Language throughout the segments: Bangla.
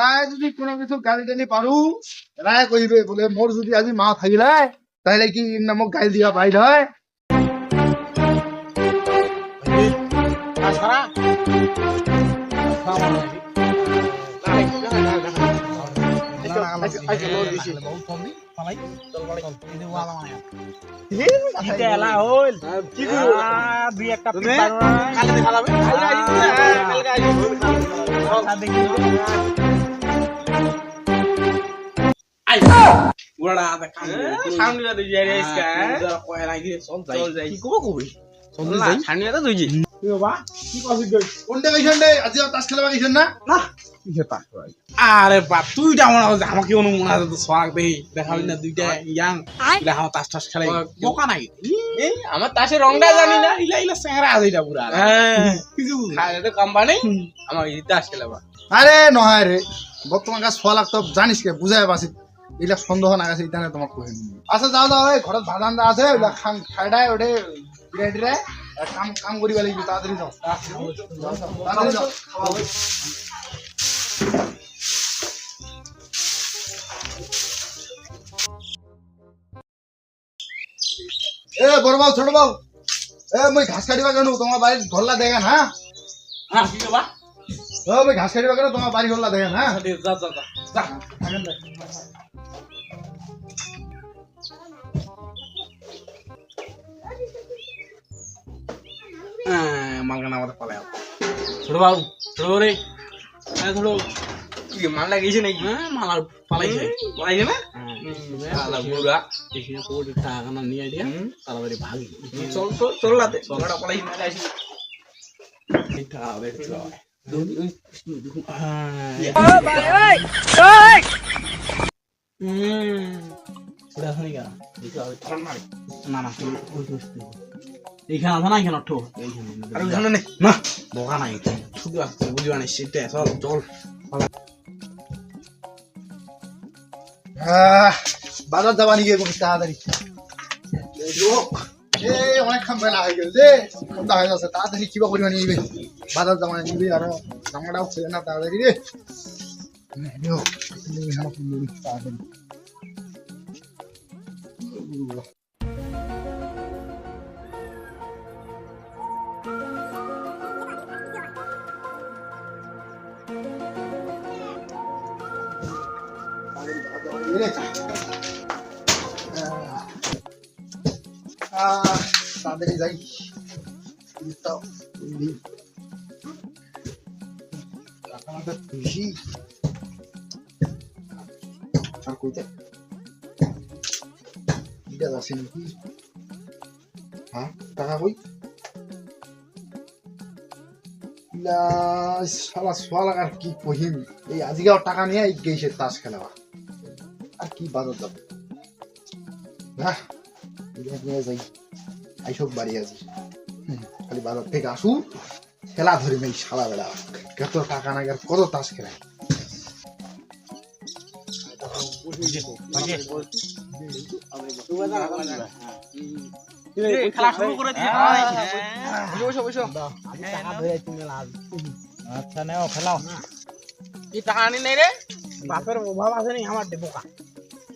এরাই যদি কোনো কিছু গালি টালি পারু এরাই কইবে বলে মোর যদি আজি মা থাকিলে তাহলে কি না মোক গালি দিয়া বাইর হয় কি সামনে যাই। চল যাই। কি কব কবি? চল যাই। সামনে বাবা? কি গই কোনটা রে? আজি তাস খেলবা গেছেন না? আরে বাপ তুই আমাকে অনু মনে হয় তো সোয়াগ দেই দেখাবি না দুইটা ইয়াং। দেখা তাস টাস খেলাই বোকা নাই। এই আমার তাসে রংটা জানি না। ইলা ইলা স্যাংরা আছে এটা পুরা। হ্যাঁ। কিছু খাইলে তো কোম্পানি আমার এই তাস খেলাবা আরে নহয় রে। বর্তমান কাজ ছোৱা লাগতো জানিস কে বুঝাই পাছি এইবিলাক সন্দেহ নাগাছে ইতানে তোমাক কহিম আচ্ছা যাও যাও এই ঘৰত ভাত আছে এইবিলাক খাং খাই দাই ওটে বিৰাই দিৰাই কাম কাম কৰিব লাগিব তাড়াতাড়ি যাওঁ। তাড়াতাড়ি যাওঁ। এ বড় বাবু ছোট বাবু এ মই ঘাস কাটিবা কেন তোমার বাড়ির ঘরলা দেখেন হ্যাঁ হ্যাঁ কি বাবা ও মই ঘাস কাটিবা কেন তোমার বাড়ি ঘরলা দেখেন হ্যাঁ যা যা যা যা। দে। মালগানা পালায় ছোট বাবু ছোট বাবু রে। হ্যাঁ ছোট কি মান লাগিয়েছে নাকি? হ্যাঁ মালার পালাইছে। পালাইছে। না না না এইখানে আছে না এখানে অর্থ আর ওখানে নে না। বোকা নাই। শুধু আসছে বুঝবা না সেটা চল চল বাজার যাবা নাকি এখন তাড়াতাড়ি? অনেকক্ষণ বেলা হয়ে গেল যে সন্ধ্যা হয়ে যাচ্ছে তাড়াতাড়ি কিবা করিবা নিবে? বাজার যাবা নিবে? আর জামাটাও খুলে না রে। তাড়াতাড়ি। হ্যাঁ টাকা কই? শালা, সোয়া লাগার কি কহিম? এই আজিকাও টাকা নিয়ে গেছে তাস খেলাবা। কি যাব না এটা নিয়ে যাই আইসক বাড়ি আছি খালি বাজার থেকে আসু খেলা ধরি নেই সারা বেলা কত টাকা না কত তাস খেলায় খেলা শুরু করে দিয়ে বসো বসো আচ্ছা নেও খেলাও এই টাকা আনি নাই রে বাপের অভাব আছে নি আমার দেবো কা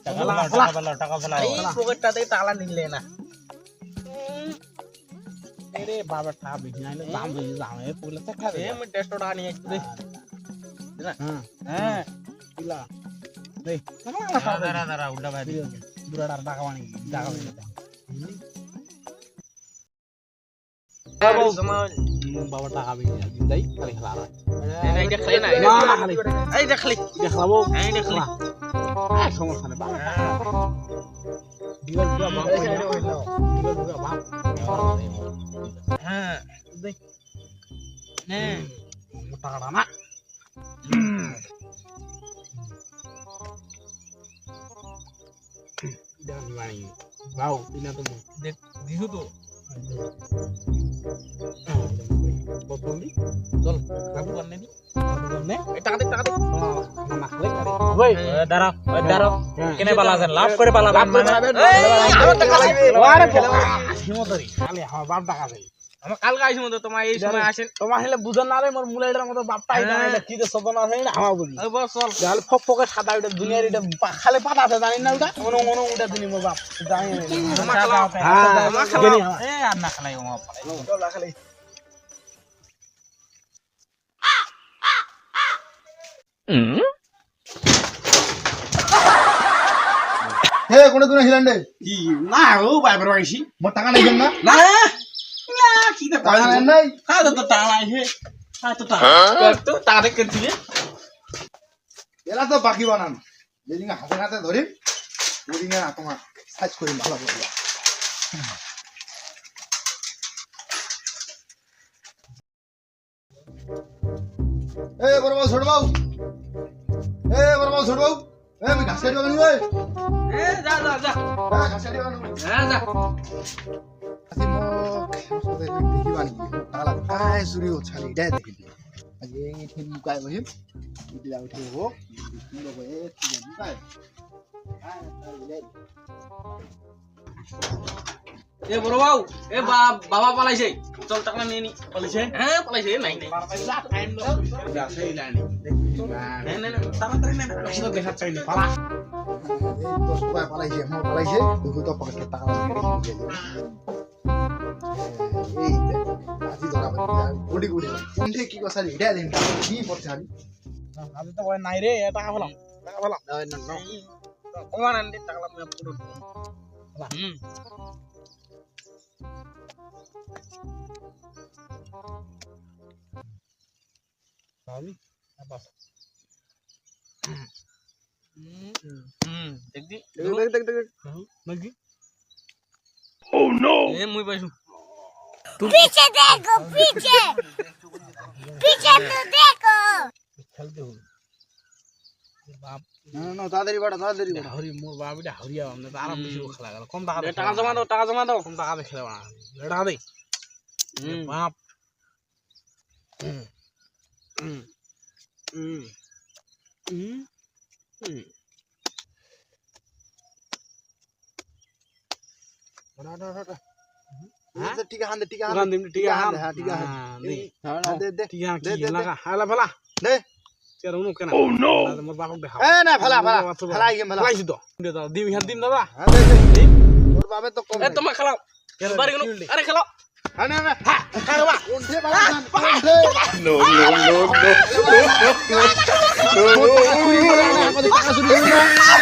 টাকা এই নিলে না। রে বাবার টাকা বেশি নাই দাম বেশি দাম এ পগলে তো খাবে। আমি দেড়শো টাকা নিয়ে আসছি। হ্যাঁ। হ্যাঁ। কিলা দেই দাঁড়া দাঁড়া উল্টা ভাই দুরা টাকা মানে টাকা মানে বাবা টাকা বেশি যাই খালি খেলা। এইটা খালি। না না খালি। এইটা খালি দেখাবো এইটা খালি। আর সমস্যা নেই হ্যাঁ হ্যাঁ টাকাটা না। বাউ ইনা তো দেখ তো। চল কানে দি নে। খালে পাতা আছে জানি না ওটা মনে মনে ওটা দিনি বাপ জানি না আমার খালাও হ্যাঁ, আমার গেলি খালাও আমার। এ আর না খালাই আমার চল খালি হে কোনো দিন হিলেন দে? কি না ও বাইবার আইছি মোর টাকা নাই না। না না কি তে টাকা নাই নাই। হ্যাঁ তো টাকা আইছে হ্যাঁ তো টাকা তো টাকা দে করছি এরা তো বাকি বানান যেদিন হাতে হাতে ধরিম ওদিন তোমার সাইজ করিম ভালো করে এ বড় বাবু ছোট বাবু এ বড় বাবু ছোট বাবু এ আমি ঘাস কাটি বানাবো এ এ যা যা যা হ্যাঁ, ঘাস কাটি বানাবো হ্যাঁ যা আজি মোক সদায় দেখিবা নেকি মোক টাকা কাই চুৰি হ'ল চালি এটাই দেখিলি আজি এঠি লুকাই বহিম ইবিলাক উঠি হ'ব কি ল'ব এ কি লুকাই এ বড় বাবু এ বা- বাবা পালাইছে চল টাকা নিয়ে নি পালাইছে হ্যাঁ পালাইছে নাই নাই যাই লানি নাই নাই নাই, তাড়াতাড়ি নাই বেশি তো দেখা চাইনি পালা এই দশ টকায় পালাইছে মোৰ পালাইছে দুশ টকা পকেটত টাকা লাগি এই দে, আজি ধৰা গুড়ি গুড়ি কোনঠে কি কথা কি পড়ছে আমি আমি তো নাই রে টাকা ফলাম টাকা ফলাম টাকা পুরো হুম আমি হুম দেখদি দেখ দেখ দেখ নাকি এ মুই পাইছো पीछे বাপ না না তাড়াতাড়ি বাড়া তাড়াতাড়ি বাড়া হরি মোর বাপ এটা হরিয়া আমরা তো আরাম বেশি খেলা গেল। কম টাকা টাকা জমা দাও টাকা জমা দাও। কম টাকা খেলে না টাকা দে। বাপ। হুম। হুম। হুম। হুম। হুম। বাড়া বাড়া বাড়া হ্যাঁ? ঠিক আছে ঠিক আছে ওখান দিম ঠিক আছে হ্যাঁ ঠিক আছে দে। হ্যাঁ দে দে। ঠিক আছে। লাগা হালা ফেলা দে। চেয়ার উনো কেন ও নো মোর বাপক দেখা এ না ফেলা ফেলা ফেলা আইম ফেলা ফেলাইছি তো দে দাও দিম ইহান দিম দাদা হ্যাঁ দে দে তোর বাবে তো কম এ তোমার খেলাও বাড়ি গেল আরে খেলাও হ্যাঁ না না হ্যাঁ খাবা কোনঠে বাড়া কোনঠে নো নো নো নো টাকা চুরি করে না ও জ্বালাই রে